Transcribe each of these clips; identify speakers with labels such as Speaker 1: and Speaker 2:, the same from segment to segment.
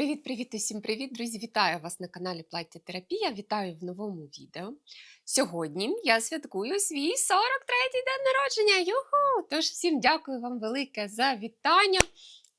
Speaker 1: Привіт-привіт усім привіт, друзі! Вітаю вас на каналі Плаття Терапія. Вітаю в новому відео. Сьогодні я святкую свій 43-й день народження. Юху! Тож всім дякую вам велике за вітання.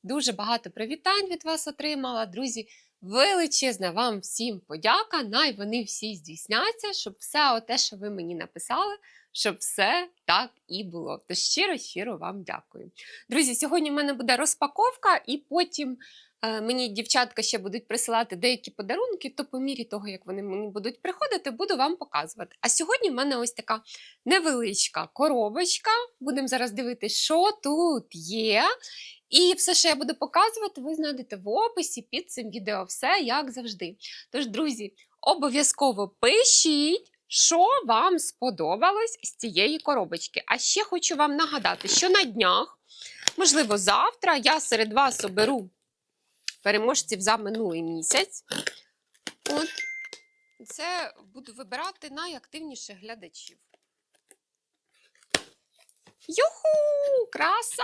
Speaker 1: Дуже багато привітань від вас отримала. Друзі, величезна вам всім подяка. Най вони всі здійсняться, щоб все те, що ви мені написали, щоб все так і було. Тож щиро-щиро вам дякую. Друзі, сьогодні в мене буде розпаковка, і потім мені дівчатка ще будуть присилати деякі подарунки, то по мірі того, як вони мені будуть приходити, буду вам показувати. А сьогодні в мене ось така невеличка коробочка. Будемо зараз дивитися, що тут є. І все, що я буду показувати, ви знайдете в описі під цим відео все як завжди. Тож, друзі, обов'язково пишіть. Що вам сподобалось з цієї коробочки? А ще хочу вам нагадати, що на днях, можливо, завтра я серед вас оберу переможців за минулий місяць. От це буду вибирати найактивніших глядачів. Юху! Краса!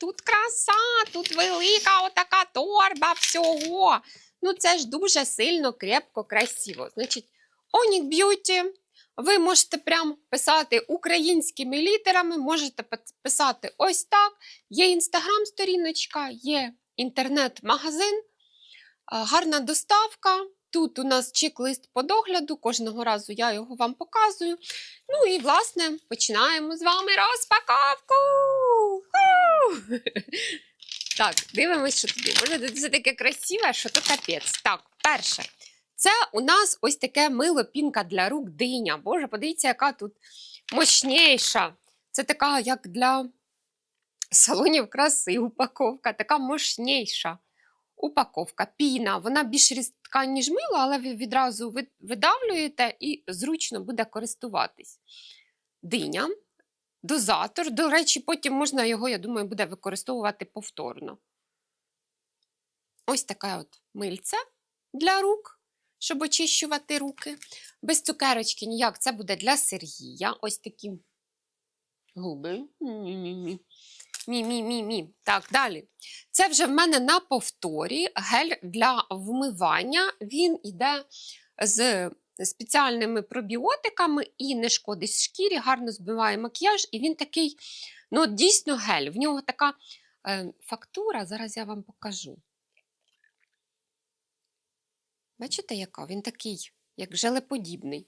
Speaker 1: Тут краса! Тут велика отака торба всього. Ну, це ж дуже сильно, крепко, красиво. Значить, Onyx Beauty. Ви можете прям писати українськими літерами, можете пи- писати ось так. Є інстаграм-сторіночка, є інтернет-магазин, гарна доставка. Тут у нас чек-лист по догляду, кожного разу я його вам показую. Ну і, власне, починаємо з вами розпаковку. Так, дивимось, що тобі. Може, тут все таке красиве, що то капець. Так, перше. Це у нас ось таке мило пінка для рук диня. Боже, подивіться, яка тут мощніша. Це така, як для салонів краси упаковка, така мощніша упаковка. Піна. Вона більш різка, ніж мило, але ви відразу видавлюєте і зручно буде користуватись. Диня. Дозатор. До речі, потім можна його, я думаю, буде використовувати повторно. Ось таке от мильце для рук, щоб очищувати руки. Без цукерочки ніяк. Це буде для Сергія. Ось такі губи. Мі-мі-мі. Мі-мі-мі-мі. Так, далі. Це вже в мене на повторі гель для вмивання. Він іде з спеціальними пробіотиками і не шкодить шкірі, гарно збиває макіяж, і він такий, ну, дійсно гель. В нього така е, фактура, зараз я вам покажу. Бачите, яка? Він такий, як желеподібний.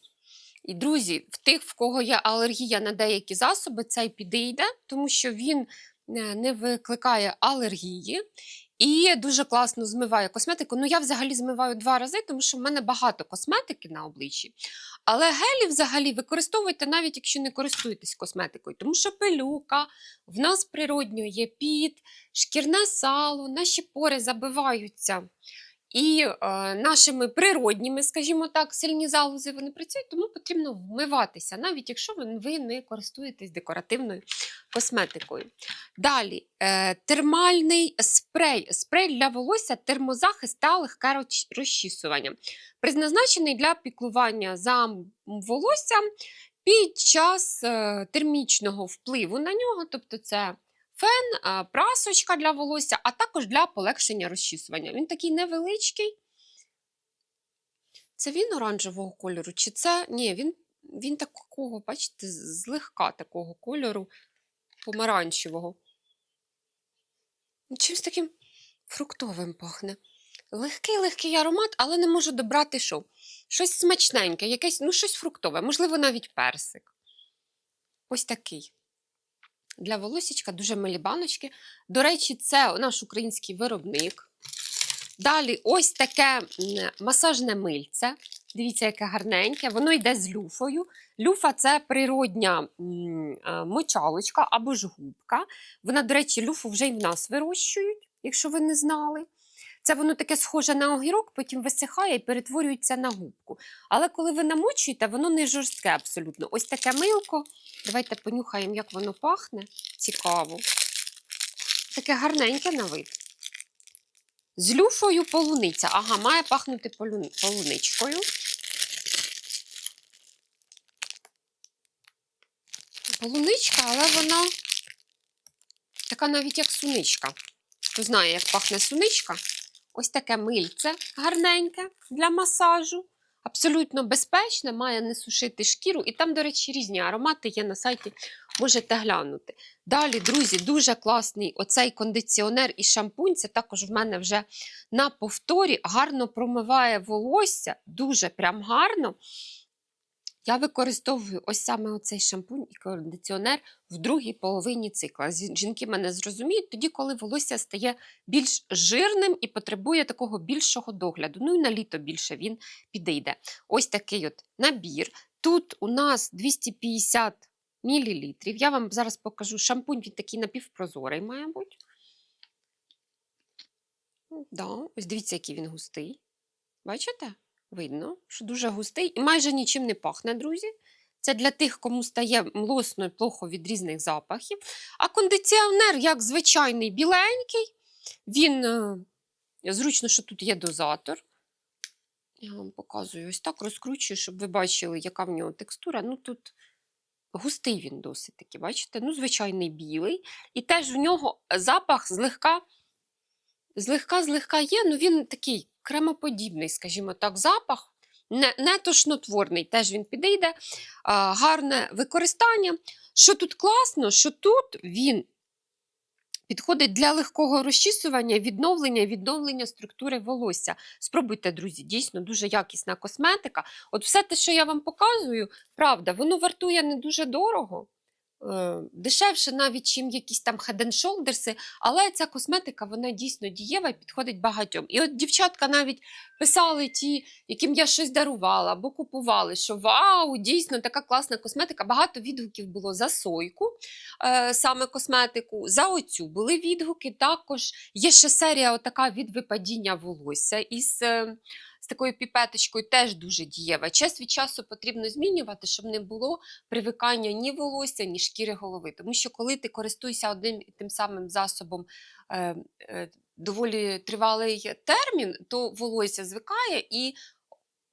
Speaker 1: І, друзі, в тих, в кого є алергія на деякі засоби, цей підійде, тому що він не викликає алергії і дуже класно змиває косметику. Ну, я взагалі змиваю два рази, тому що в мене багато косметики на обличчі. Але гелі взагалі використовуйте навіть якщо не користуєтесь косметикою, тому що пилюка, в нас природньо є піт, шкірне сало, наші пори забиваються. І е, нашими природніми, скажімо так, сильні залози вони працюють, тому потрібно вмиватися, навіть якщо ви, не користуєтесь декоративною косметикою. Далі е, термальний спрей. Спрей для волосся, термозахист та легке розчісування. Призначений для піклування за волоссям під час е, термічного впливу на нього, тобто це фен, прасочка для волосся, а також для полегшення розчісування. Він такий невеличкий. Це він оранжевого кольору, чи це. Ні, він, він такого, бачите, злегка такого кольору помаранчевого. Ну, Чимось таким фруктовим пахне. Легкий легкий аромат, але не можу добрати що. Щось смачненьке, якесь, ну, щось фруктове, можливо, навіть персик. Ось такий. Для волосічка дуже милі баночки. До речі, це наш український виробник. Далі ось таке масажне мильце. Дивіться, яке гарненьке. Воно йде з люфою. Люфа це природня мочалочка або ж губка. Вона, до речі, люфу вже й в нас вирощують, якщо ви не знали. Це воно таке схоже на огірок, потім висихає і перетворюється на губку. Але коли ви намочуєте, воно не жорстке абсолютно. Ось таке милко. Давайте понюхаємо, як воно пахне. Цікаво. Таке гарненьке на вид. З люфою полуниця. Ага, має пахнути полуничкою. Полуничка, але вона така навіть як суничка. Хто знає, як пахне суничка, ось таке мильце гарненьке для масажу. Абсолютно безпечне, має не сушити шкіру. І там, до речі, різні аромати є на сайті, можете глянути. Далі, друзі, дуже класний оцей кондиціонер і шампунь. Це також в мене вже на повторі. Гарно промиває волосся, дуже прям гарно. Я використовую ось саме оцей шампунь і кондиціонер в другій половині цикла. Жінки мене зрозуміють тоді, коли волосся стає більш жирним і потребує такого більшого догляду. Ну і на літо більше він підійде. Ось такий от набір. Тут у нас 250 мл. Я вам зараз покажу шампунь, він такий напівпрозорий. Ну, Да, ось дивіться, який він густий. Бачите? Видно, що дуже густий і майже нічим не пахне, друзі. Це для тих, кому стає млосно і плохо від різних запахів. А кондиціонер, як звичайний біленький, він е, зручно, що тут є дозатор. Я вам показую ось так розкручую, щоб ви бачили, яка в нього текстура. Ну тут густий він досить таки, бачите? Ну, звичайний білий. І теж в нього запах злегка, злегка, злегка є, ну він такий кремоподібний, скажімо так, запах. Не, не тошнотворний, теж він підійде. А, гарне використання. Що тут класно, що тут він підходить для легкого розчісування, відновлення, відновлення структури волосся. Спробуйте, друзі, дійсно дуже якісна косметика. От все те, що я вам показую, правда, воно вартує не дуже дорого. Е, Дешевше навіть, чим якісь там Head and Shoulders, але ця косметика вона дійсно дієва і підходить багатьом. І от дівчатка навіть писали ті, яким я щось дарувала або купували, що вау, дійсно така класна косметика. Багато відгуків було за сойку, е, саме косметику. За оцю були відгуки. Також є ще серія отака від випадіння волосся із. е, з такою піпеточкою теж дуже дієва. Час від часу потрібно змінювати, щоб не було привикання ні волосся, ні шкіри голови. Тому що коли ти користуєшся одним і тим самим засобом е, е, доволі тривалий термін, то волосся звикає і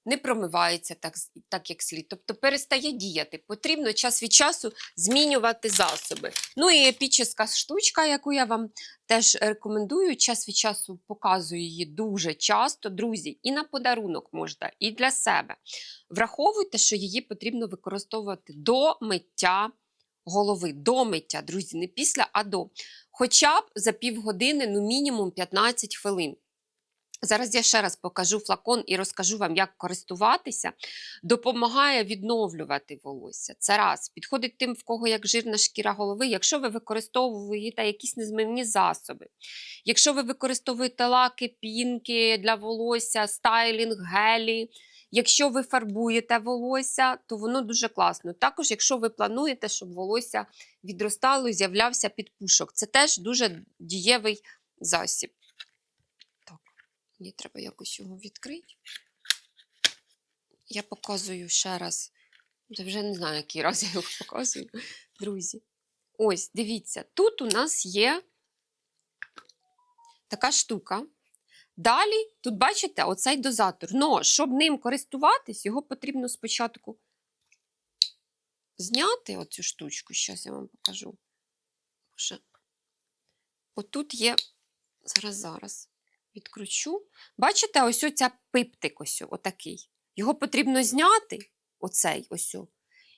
Speaker 1: не промивається так, так як слід. Тобто перестає діяти. Потрібно час від часу змінювати засоби. Ну і епічна штучка, яку я вам теж рекомендую, час від часу показую її дуже часто, друзі, і на подарунок можна, і для себе. Враховуйте, що її потрібно використовувати до миття голови, до миття, друзі, не після, а до. Хоча б за півгодини, ну мінімум 15 хвилин. Зараз я ще раз покажу флакон і розкажу вам, як користуватися. Допомагає відновлювати волосся. Це раз. Підходить тим, в кого як жирна шкіра голови, якщо ви використовуєте якісь незмивні засоби. Якщо ви використовуєте лаки, пінки для волосся, стайлінг, гелі. Якщо ви фарбуєте волосся, то воно дуже класно. Також, якщо ви плануєте, щоб волосся відростало і з'являвся підпушок, це теж дуже дієвий засіб. Мені треба якось його відкрити. Я показую ще раз. Я вже не знаю, який раз я його показую, друзі. Ось, дивіться, тут у нас є така штука. Далі, тут бачите, оцей дозатор. Но щоб ним користуватись, його потрібно спочатку зняти оцю штучку. Зараз я вам покажу. Отут є, зараз, зараз відкручу. Бачите, ось оця пиптик, ось отакий. Його потрібно зняти, оцей ось.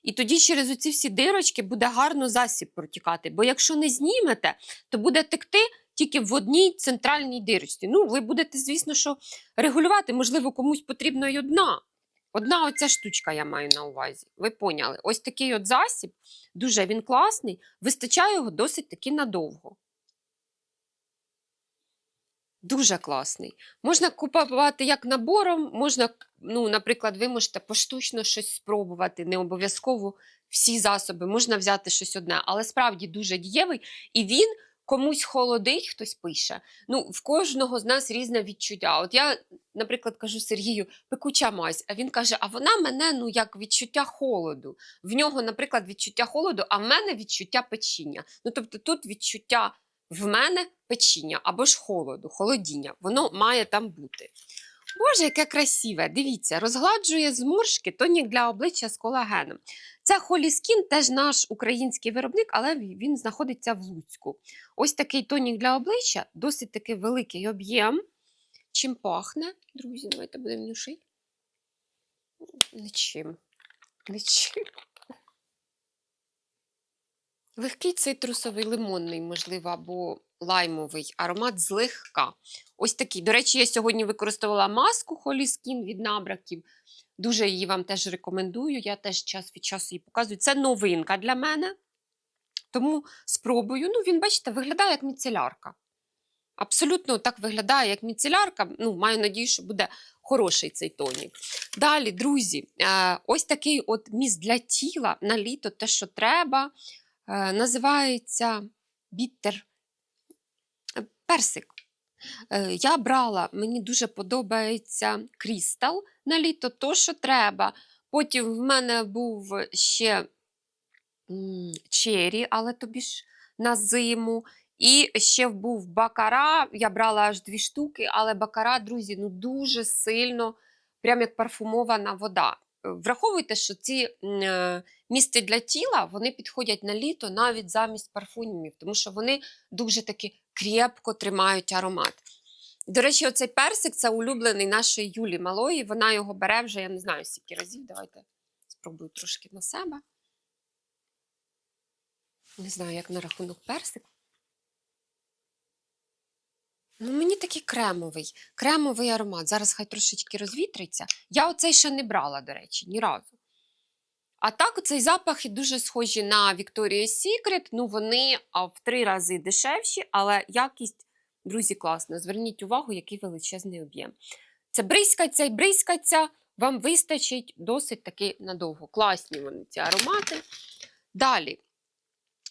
Speaker 1: І тоді через оці всі дирочки буде гарно засіб протікати. Бо якщо не знімете, то буде текти тільки в одній центральній дирочці. Ну, ви будете, звісно, що регулювати, можливо, комусь потрібна й одна. Одна оця штучка я маю на увазі. Ви поняли? Ось такий от засіб, дуже він класний, вистачає його досить таки надовго. Дуже класний. Можна купувати як набором, можна, ну, наприклад, ви можете поштучно щось спробувати, не обов'язково всі засоби, можна взяти щось одне, але справді дуже дієвий, і він комусь холодить, хтось пише. Ну, в кожного з нас різне відчуття. От я, наприклад, кажу Сергію, пекуча мазь, а він каже: а вона мене ну як відчуття холоду. В нього, наприклад, відчуття холоду, а в мене відчуття печіння. Ну, тобто тут відчуття в мене печіння або ж холоду, холодіння. Воно має там бути. Боже, яке красиве! Дивіться, розгладжує зморшки, тонік для обличчя з колагеном. Це Холіскін, теж наш український виробник, але він знаходиться в Луцьку. Ось такий тонік для обличчя, досить таки великий об'єм. Чим пахне, друзі, давайте будемо нюшити. Нічим. Нічим. Легкий цитрусовий лимонний, можливо, або лаймовий аромат злегка. Ось такий. До речі, я сьогодні використовувала маску Holy Skin від набраків. Дуже її вам теж рекомендую. Я теж час від часу її показую. Це новинка для мене. Тому спробую. Ну, він, бачите, виглядає як міцелярка. Абсолютно так виглядає, як міцелярка. Ну, маю надію, що буде хороший цей тонік. Далі, друзі, е, ось такий от міст для тіла на літо, те, що треба, називається біттер е, персик. Е, Я брала, мені дуже подобається крістал на літо, то, що треба. Потім в мене був ще чері, але тобі ж на зиму. І ще був бакара. Я брала аж дві штуки, але бакара, друзі, ну дуже сильно, прям як парфумована вода. Е, Враховуйте, що ці м, е, для тіла вони підходять на літо навіть замість парфумів, тому що вони дуже таки крепко тримають аромат. До речі, оцей персик це улюблений нашої Юлі Малої. Вона його бере вже, я не знаю, скільки разів. Давайте спробую трошки на себе. Не знаю, як на рахунок персику. Ну, мені такий кремовий, кремовий аромат. Зараз хай трошечки розвітриться. Я оцей ще не брала, до речі, ні разу. А так, оцей запахи дуже схожі на Victoria's Secret. Ну, вони в три рази дешевші, але якість, друзі, класна. Зверніть увагу, який величезний об'єм. Це бризкаться і бризкаться, вам вистачить досить таки надовго. Класні вони ці аромати. Далі.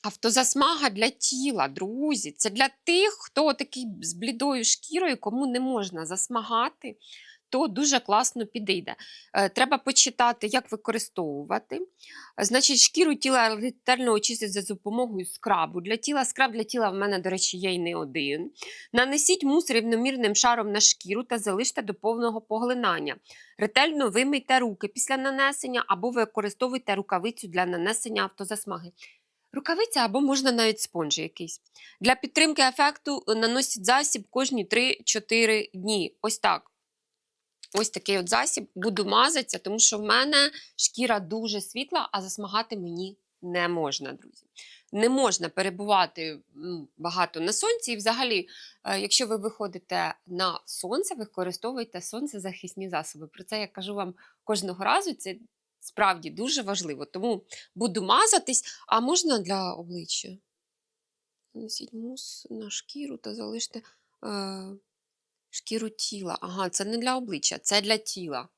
Speaker 1: Автозасмага для тіла, друзі. Це для тих, хто такий з блідою шкірою, кому не можна засмагати, то дуже класно підійде. Е, Треба почитати, як використовувати. Значить, шкіру тіла ретельно очистить за допомогою скрабу. Для тіла скраб для тіла в мене, до речі, є й не один. Нанесіть мус рівномірним шаром на шкіру та залиште до повного поглинання. Ретельно вимийте руки після нанесення або використовуйте рукавицю для нанесення автозасмаги. Рукавиця або можна навіть спонж якийсь. Для підтримки ефекту наносять засіб кожні 3-4 дні. Ось так. Ось такий от засіб. Буду мазатися, тому що в мене шкіра дуже світла, а засмагати мені не можна, друзі. Не можна перебувати багато на сонці. І взагалі, е, якщо ви виходите на сонце, використовуйте сонцезахисні засоби. Про це я кажу вам кожного разу. Це справді дуже важливо. Тому буду мазатись, а можна для обличчя. Нанесіть мус на шкіру та залиште е, шкіру тіла. Ага, це не для обличчя, це для тіла.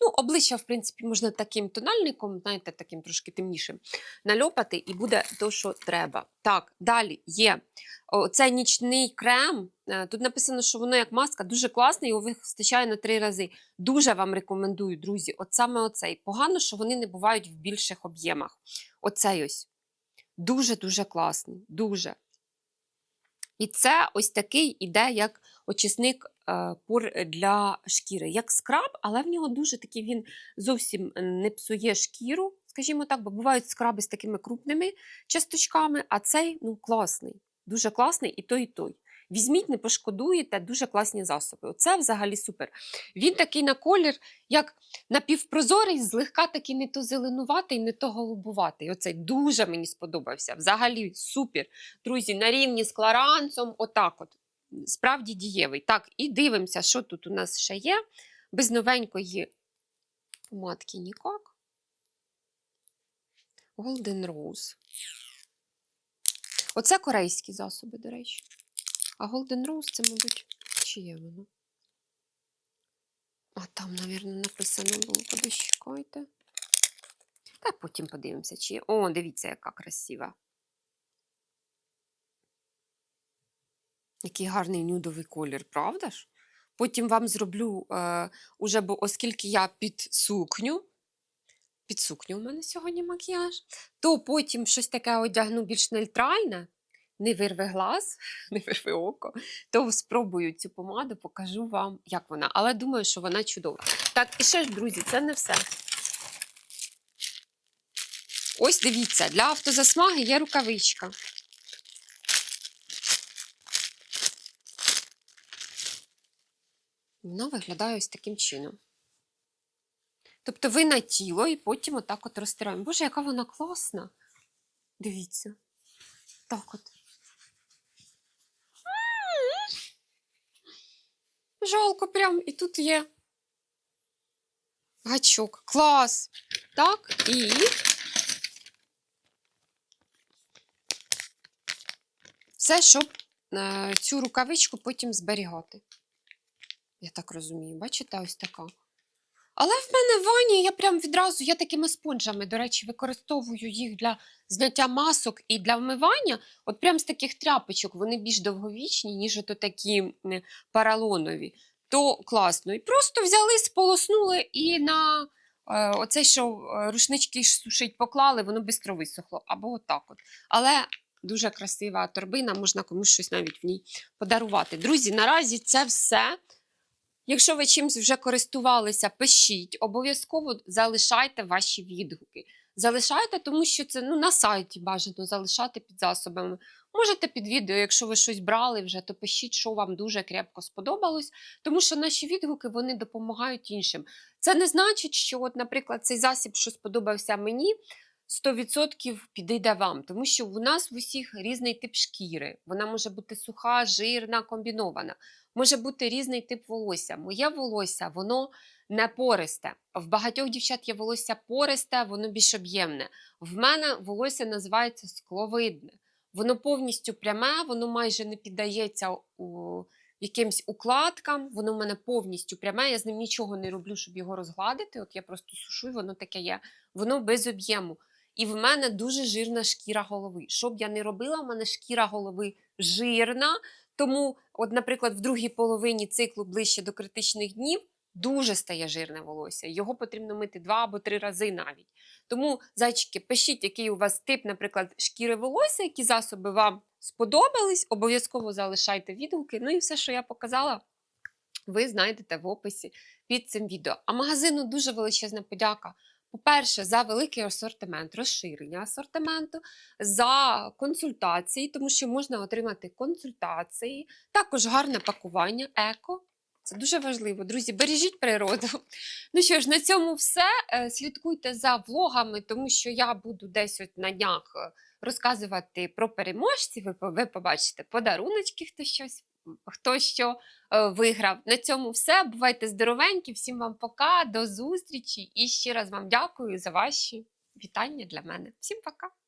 Speaker 1: Ну, обличчя, в принципі, можна таким тональником, знаєте, таким трошки темнішим, нальопати, і буде то, що треба. Так, далі є О, це нічний крем. Е, Тут написано, що воно як маска, дуже класний, його вистачає на три рази. Дуже вам рекомендую, друзі, от саме оцей. Погано, що вони не бувають в більших об'ємах. Оцей ось. Дуже-дуже класний. Дуже. І це ось такий іде як очисник пор для шкіри, як скраб, але в нього дуже такий він зовсім не псує шкіру, скажімо так, бо бувають скраби з такими крупними часточками, а цей ну, класний, дуже класний і той, і той. Візьміть, не пошкодуєте, дуже класні засоби. Оце взагалі супер. Він такий на колір, як напівпрозорий, злегка такий не то зеленуватий, не то голубуватий. Оцей дуже мені сподобався. Взагалі супер. Друзі, на рівні з кларансом, отак от. Справді дієвий. Так, і дивимося, що тут у нас ще є. Без новенької помадки нікак. Golden Rose. Оце корейські засоби, до речі. А Golden Rose це, мабуть, чи є воно? А там, мабуть, написано було, подочекайте. Та потім подивимося, чи є. О, дивіться, яка красива. Який гарний нюдовий колір, правда ж? Потім вам зроблю, е, уже, бо оскільки я під сукню, під сукню у мене сьогодні макіяж, то потім щось таке одягну більш нейтральне, не вирве глаз, не вирве око, то спробую цю помаду, покажу вам, як вона. Але думаю, що вона чудова. Так, і ще ж, друзі, це не все. Ось дивіться, для автозасмаги є рукавичка. Вона виглядає ось таким чином. Тобто ви на тіло і потім отак от розтираємо. Боже, яка вона класна. Дивіться. Так от. Жалко прям. І тут є гачок. Клас. Так, і. Все, щоб е, цю рукавичку потім зберігати. Я так розумію, бачите, ось така. Але в мене в ванні я прям відразу, я такими спонжами, до речі, використовую їх для зняття масок і для вмивання. От прям з таких тряпочок, вони більш довговічні, ніж ото такі м, поролонові. То класно. І просто взяли, сполоснули і на е, оце, що е, рушнички сушить, поклали, воно швидко висохло. Або отак от. Але дуже красива торбина, можна комусь щось навіть в ній подарувати. Друзі, наразі це все. Якщо ви чимось вже користувалися, пишіть, обов'язково залишайте ваші відгуки. Залишайте, тому що це ну, на сайті бажано залишати під засобами. Можете під відео, якщо ви щось брали вже, то пишіть, що вам дуже крепко сподобалось, тому що наші відгуки вони допомагають іншим. Це не значить, що, от, наприклад, цей засіб, що сподобався мені, 100% підійде вам, тому що у нас в усіх різний тип шкіри. Вона може бути суха, жирна, комбінована. Може бути різний тип волосся. Моє волосся, воно не пористе. В багатьох дівчат є волосся пористе, воно більш об'ємне. В мене волосся називається скловидне. Воно повністю пряме, воно майже не піддається у якимсь укладкам, воно в мене повністю пряме. Я з ним нічого не роблю, щоб його розгладити. От я просто сушу, і воно таке є. Воно без об'єму. І в мене дуже жирна шкіра голови. Що б я не робила, в мене шкіра голови жирна. Тому, от, наприклад, в другій половині циклу ближче до критичних днів дуже стає жирне волосся. Його потрібно мити два або три рази навіть. Тому, зайчики, пишіть, який у вас тип, наприклад, шкіри волосся, які засоби вам сподобались. Обов'язково залишайте відгуки. Ну і все, що я показала, ви знайдете в описі під цим відео. А магазину дуже величезна подяка. По-перше, за великий асортимент, розширення асортименту, за консультації, тому що можна отримати консультації, також гарне пакування, еко. Це дуже важливо. Друзі, бережіть природу. Ну що ж, на цьому все. Е, Слідкуйте за влогами, тому що я буду десь от на днях е, розказувати про переможців. Ви, побачите подаруночки, хто щось, хто що е, виграв. На цьому все. Бувайте здоровенькі, всім вам пока, до зустрічі і ще раз вам дякую за ваші вітання для мене. Всім пока!